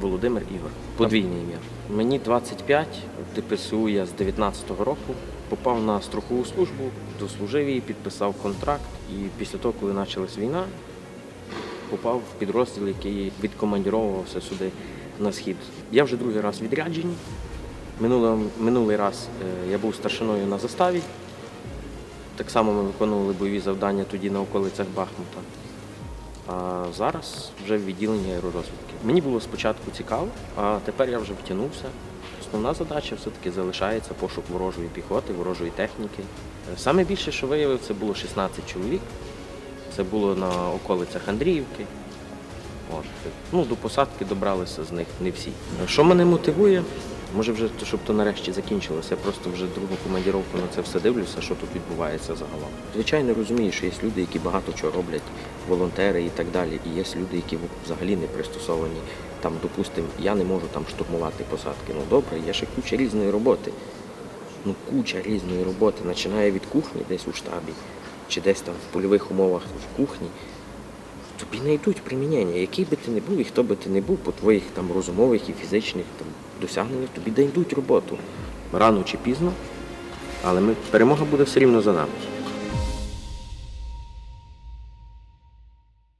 Володимир Ігор. Подвійне ім'я. Мені 25, ТПСУ я з 19-го року. Попав на строкову службу, дослужив її, підписав контракт. І після того, коли почалась війна, попав в підрозділ, який відкомандіровувався сюди на схід. Я вже другий раз відряджені. Минулий, минулий раз е, я був старшиною на заставі. Так само ми виконували бойові завдання тоді на околицях Бахмута. А зараз вже в відділенні аеророзвідки. Мені було спочатку цікаво, а тепер я вже втягнувся. Основна задача все-таки залишається пошук ворожої піхоти, ворожої техніки. Е, Саме більше, що виявив, це було 16 чоловік. Це було на околицях Андріївки. От. Ну, до посадки добралися з них не всі. Що мене мотивує? Може, вже щоб то нарешті закінчилося. Я просто вже другу командіровку на це все дивлюся, що тут відбувається загалом. Звичайно, розумію, що є люди, які багато чого роблять, волонтери і так далі. І є люди, які взагалі не пристосовані. Там, допустимо, я не можу там штурмувати посадки. Ну добре, є ще куча різної роботи. Ну, куча різної роботи. Починає від кухні десь у штабі, чи десь там в польових умовах в кухні тобі знайдуть примінення, який би ти не був і хто би ти не був по твоїх там розумових і фізичних там, досягненнях, тобі знайдуть роботу. Рано чи пізно, але ми, перемога буде все рівно за нами.